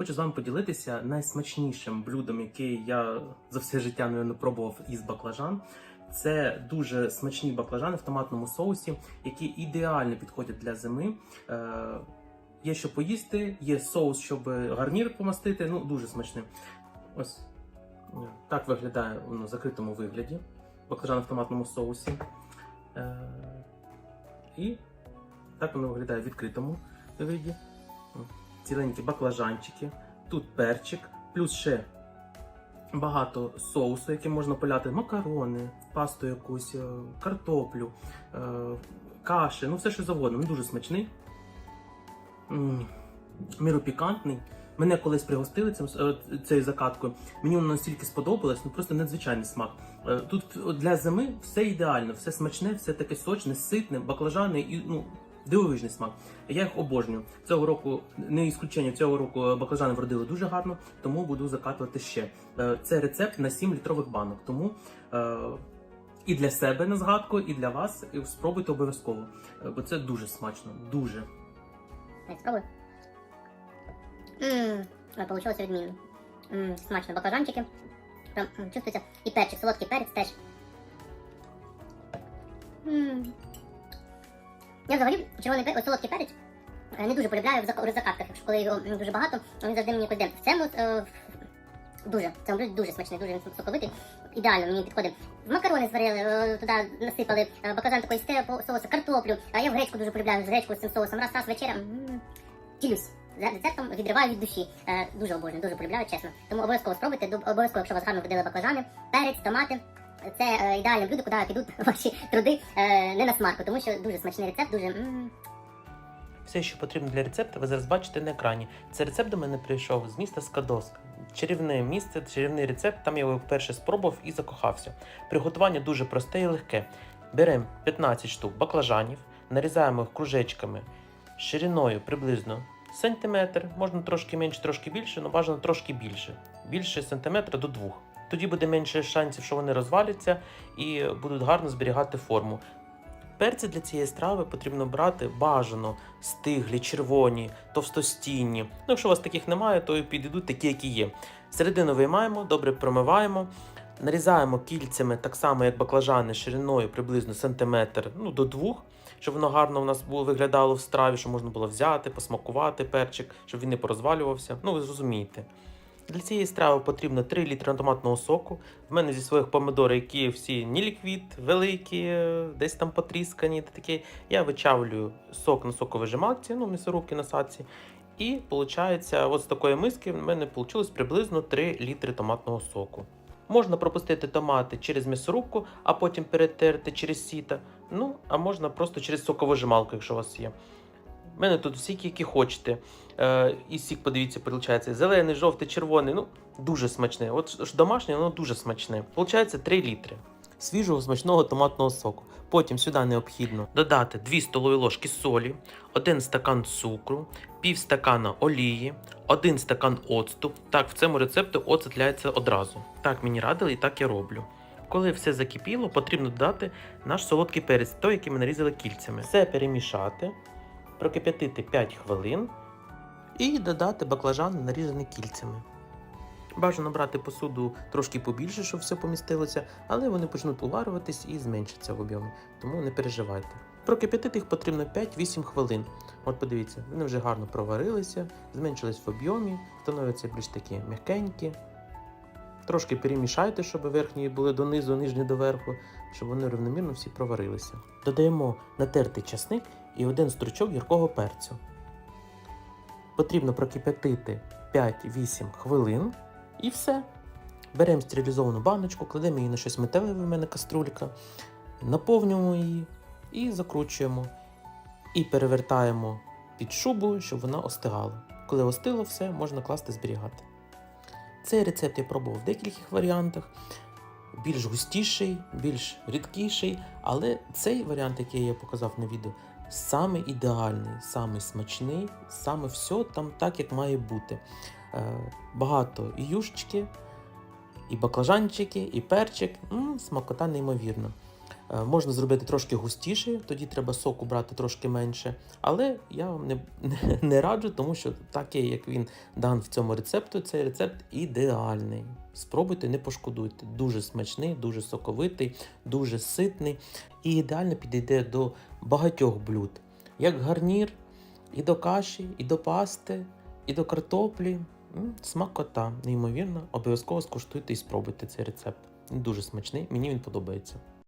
Хочу з вами поділитися найсмачнішим блюдом, яке я за все життя не пробував із баклажан. Це дуже смачні баклажани в томатному соусі, які ідеально підходять для зими. Е, є що поїсти, є соус, щоб гарнір помастити. Ну, дуже смачний. Ось е, так виглядає воно в закритому вигляді. Баклажани в томатному соусі. Е, і так воно виглядає в відкритому вигляді. Ціленькі баклажанчики, тут перчик, плюс ще багато соусу, яким можна поляти макарони, пасту якусь, е, картоплю, е, каші, ну все що завгодно. Він дуже смачний. М, Міру пікантний. Мене колись пригостили цим е, цією закаткою. Мені воно настільки сподобалось, ну просто надзвичайний смак. Тут для зими все ідеально, все смачне, все таке сочне, ситне, баклажани і ну дивовижний смак. Я їх обожнюю. Цього року не ісключення цього року е, баклажани вродили дуже гарно, тому буду закатувати ще. Е, Це рецепт на 7 літрових банок. Тому е, і для себе на згадку, і для вас спробуйте обов'язково, бо це дуже смачно, дуже. Спробуй. Ой, відмінно. Смачно. Баклажанчики. Прям чувствується. І перчик, солодкий перець теж. Ммм. Я взагалі червоний перець, солодкий перець е, не дуже полюбляю в зак- якщо коли його дуже багато, він завжди мені піде. В цьому е, дуже, в цьому дуже смачний, дуже він соковитий. Ідеально мені підходить. Макарони зварили, е, туди насипали е, баклажан такої степу соусу, картоплю. А я в гречку дуже полюбляю з гречкою з цим соусом. Раз раз вечеря. м, Ділюсь. За рецептом відриваю від душі. Дуже обожнюю, дуже полюбляю, чесно. Тому обов'язково спробуйте, обов'язково, якщо у вас гарно вродили баклажани, перець, томати. Це е, ідеальне блюдо, куди підуть ваші труди е, не на смарку, тому що дуже смачний рецепт, дуже. Все, що потрібно для рецепту, ви зараз бачите на екрані. Цей рецепт до мене прийшов з міста Скадовськ. Чарівне місце, чарівний рецепт, там я його вперше спробував і закохався. Приготування дуже просте і легке. Беремо 15 штук баклажанів, нарізаємо їх кружечками шириною приблизно сантиметр, можна трошки менше, трошки більше, але бажано трошки більше. Більше сантиметра до двох. Тоді буде менше шансів, що вони розваляться і будуть гарно зберігати форму. Перці для цієї страви потрібно брати бажано стиглі, червоні, товстостінні. Ну, якщо у вас таких немає, то і підійдуть такі, які є. Середину виймаємо, добре промиваємо, нарізаємо кільцями так само, як баклажани, шириною приблизно сантиметр ну, до двох, щоб воно гарно у нас було виглядало в страві, щоб можна було взяти, посмакувати перчик, щоб він не порозвалювався. Ну, ви зрозумієте. Для цієї страви потрібно 3 літри томатного соку. В мене зі своїх помидор, які всі не ліквід, великі, е, десь там потріскані, такі. Я вичавлюю сок на соковижималці, ну, м'ясорубки на саці. І виходить, от з такої миски в мене вийшло приблизно 3 літри томатного соку. Можна пропустити томати через м'ясорубку, а потім перетерти через сіта. Ну, а можна просто через соковижималку, якщо у вас є. У мене тут всі, які хочете. Е, і сік, подивіться, виходить, зелений, жовтий, червоний. Ну, дуже смачне. От ж домашнє, воно дуже смачне. Получається 3 літри свіжого смачного томатного соку. Потім сюди необхідно додати 2 столові ложки солі, 1 стакан цукру, пів стакана олії, 1 стакан оцту. Так, в цьому рецепті оцет ляється одразу. Так мені радили і так я роблю. Коли все закипіло, потрібно додати наш солодкий перець, той, який ми нарізали кільцями. Все перемішати, прокип'ятити 5 хвилин і додати баклажани, нарізані кільцями. Бажано брати посуду трошки побільше, щоб все помістилося, але вони почнуть уварюватись і зменшаться в об'ємі, тому не переживайте. Прокип'ятити їх потрібно 5-8 хвилин. От подивіться, вони вже гарно проварилися, зменшились в об'ємі, становляться більш такі м'якенькі. Трошки перемішайте, щоб верхні були донизу, нижні до верху, щоб вони рівномірно всі проварилися. Додаємо натертий часник і один стручок гіркого перцю. Потрібно прокип'ятити 5-8 хвилин і все. Беремо стерилізовану баночку, кладемо її на щось металеве, в мене каструлька, наповнюємо її і закручуємо. І перевертаємо під шубу, щоб вона остигала. Коли остило все, можна класти зберігати. Цей рецепт я пробував в декількох варіантах. Більш густіший, більш рідкіший, але цей варіант, який я показав на відео, саме ідеальний, саме смачний, саме все там так, як має бути. Е, багато і юшечки, і баклажанчики, і перчик. М, смакота неймовірна. Е, Можна зробити трошки густіше, тоді треба соку брати трошки менше. Але я вам не, не, не раджу, тому що такий, як він дан в цьому рецепту, цей рецепт ідеальний. Спробуйте, не пошкодуйте. Дуже смачний, дуже соковитий, дуже ситний і ідеально підійде до багатьох блюд. Як гарнір, і до каші, і до пасти, і до картоплі. Смакота, неймовірно. Обов'язково скуштуйте і спробуйте цей рецепт. Дуже смачний, мені він подобається.